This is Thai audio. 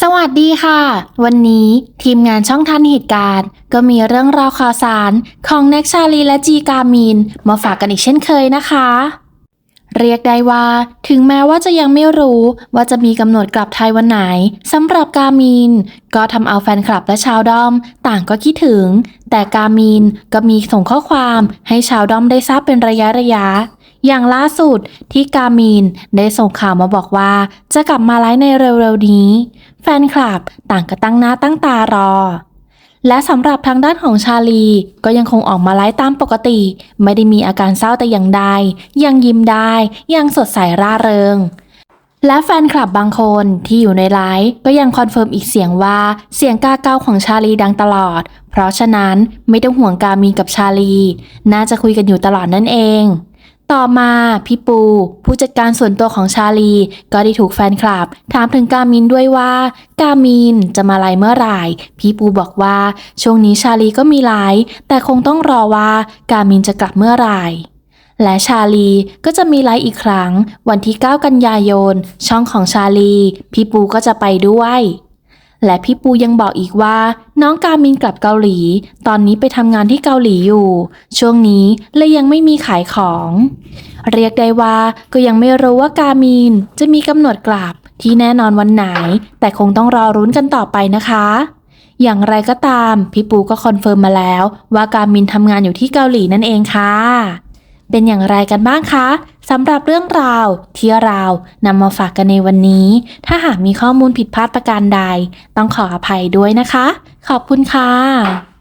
สวัสดีค่ะ วันนี้ทีมงานช่องทันเหตุการณ์ ก็มีเรื่องราวข่าวสารของแน็กชาลีและจีกามินมาฝากกันอีกเช่นเคยนะคะ เรียกได้ว่า ถึงแม้ว่าจะยังไม่รู้ว่าจะมีกำหนดกลับไทยวันไหนสำหรับกามินก็ทำเอาแฟนคลับและชาวดอม ต่างก็คิดถึง แต่กามินก็มีส่งข้อความให้ชาวดอมได้ทราบเป็นระยะระยะอย่างล่าสุดที่กามินได้ส่งข่าวมาบอกว่า จะกลับมาไลฟ์ในเร็วๆนี้ แฟนคลับต่างก็ตั้งหน้าตั้งตารอ และสำหรับทางด้านของชาลีก็ยังคงออกมาไลฟ์ตามปกติ ไม่ได้มีอาการเศร้าแต่อย่างใด ยังยิ้มได้ ยังสดใสร่าเริง และแฟนคลับบางคนที่อยู่ในไลฟ์ก็ยังคอนเฟิร์มอีกเสียงว่าเสียงกาเก้าของชาลีดังตลอด เพราะฉะนั้นไม่ต้องห่วงกามีกับชาลี น่าจะคุยกันอยู่ตลอดนั่นเอง ต่อมาพี่ปู ผู้จัดการส่วนตัวของชาลี ก็ได้ถูกแฟนคลับ ถามถึงกามินด้วยว่า กามินจะมาไลเมื่อไหร่พี่ปูบอกว่า ช่วงนี้ชาลีก็มีไลแต่คงต้องรอว่า กามินจะกลับเมื่อไหร่และชาลีก็จะมีไลฟ์อีกครั้ง วันที่ 9 กันยายน ช่องของชาลี พี่ปูก็จะไปด้วย และพี่ปูยังบอกอีกว่า น้องกามินกลับเกาหลี ตอนนี้ไปทำงานที่เกาหลีอยู่ ช่วงนี้เลยยังไม่มีขายของ เรียกได้ว่าก็ยังไม่รู้ว่ากามินจะมีกำหนดกลับที่แน่นอนวันไหน แต่คงต้องรอรุ้นกันต่อไปนะคะอย่างไรก็ตาม พี่ปูก็คอนเฟิร์มมาแล้ว ว่ากามินทำงานอยู่ที่เกาหลีนั่นเองค่ะ เป็นอย่างไรกันบ้างคะ สำหรับเรื่องราวที่เรานำมาฝากกันในวันนี้ ถ้าหากมีข้อมูลผิดพลาดประการใด ต้องขออภัยด้วยนะคะ ขอบคุณค่ะ